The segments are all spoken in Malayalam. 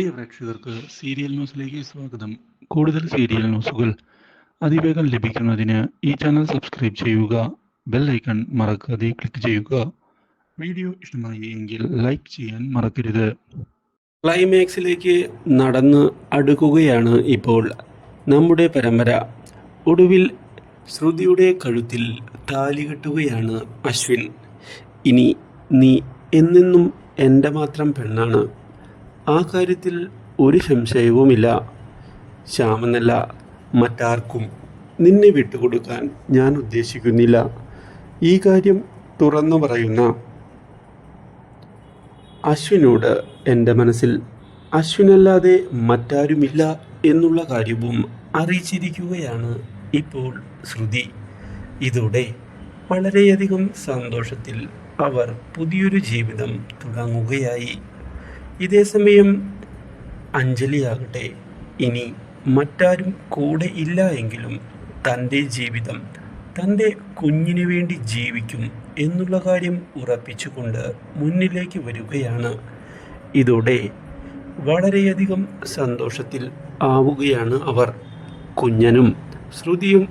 പ്രിയ പ്രേക്ഷകർക്ക് സീരിയൽ ന്യൂസിലേക്ക് സ്വാഗതം. കൂടുതൽ സീരിയൽ ന്യൂസുകൾ അതിവേഗം ലഭിക്കുന്നതിന് ഈ ചാനൽ സബ്സ്ക്രൈബ് ചെയ്യുക ബെൽ ഐക്കൺ മറക്കാതെ ക്ലിക്ക് ചെയ്യുക. വീഡിയോ ഇഷ്ടമായി എങ്കിൽ ലൈക്ക് ചെയ്യാൻ മറക്കരുത്. ക്ലൈമാക്സിലേക്ക് നടന്ന് അടുക്കുകയാണ് ഇപ്പോൾ നമ്മുടെ പരമ്പര. ഒടുവിൽ ശ്രുതിയുടെ കഴുത്തിൽ താലി കെട്ടുകയാണ് അശ്വിൻ. ഇനി നീ എന്നെന്നും എന്റെ മാത്രം പെണ്ണാണ്. ആ കാര്യത്തിൽ ഒരു സംശയവുമില്ല. ശ്യാമെന്നല്ല മറ്റാർക്കും നിന്നെ വിട്ടുകൊടുക്കാൻ ഞാൻ ഉദ്ദേശിക്കുന്നില്ല. ഈ കാര്യം തുറന്നു പറയുന്ന അശ്വിനോട് എന്റെ മനസ്സിൽ അശ്വിനല്ലാതെ മറ്റാരുമില്ല എന്നുള്ള കാര്യവും അറിയിച്ചിരിക്കുകയാണ് ഇപ്പോൾ ശ്രുതി. ഇതോടെ വളരെയധികം സന്തോഷത്തിൽ അവർ പുതിയൊരു ജീവിതം തുടങ്ങുകയായി. ഇതേസമയം അഞ്ജലിയാകട്ടെ ഇനി മറ്റാരും കൂടെ ഇല്ല എങ്കിലും തന്റെ ജീവിതം തന്റെ കുഞ്ഞിനു വേണ്ടി ജീവിക്കും എന്നുള്ള കാര്യം ഉറപ്പിച്ചുകൊണ്ട് മുന്നിലേക്ക് വരികയാണ്. ഇതോടെ വളരെയധികം സന്തോഷത്തിൽ ആവുകയാണ് അവർ. കുഞ്ഞനും ശ്രുതിയും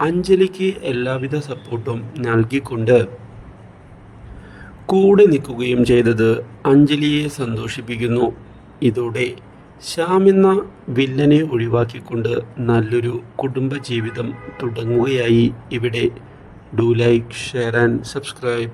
അഞ്ജലിക്ക് എല്ലാവിധ സപ്പോർട്ടും നൽകിക്കൊണ്ട് കൂടെ നിൽക്കുകയും ചെയ്തത് അഞ്ജലിയെ സന്തോഷിപ്പിക്കുന്നു. ഇതോടെ ശ്യാം എന്ന വില്ലനെ ഒഴിവാക്കിക്കൊണ്ട് നല്ലൊരു കുടുംബജീവിതം തുടങ്ങുകയായി. ഇവിടെ do like share and subscribe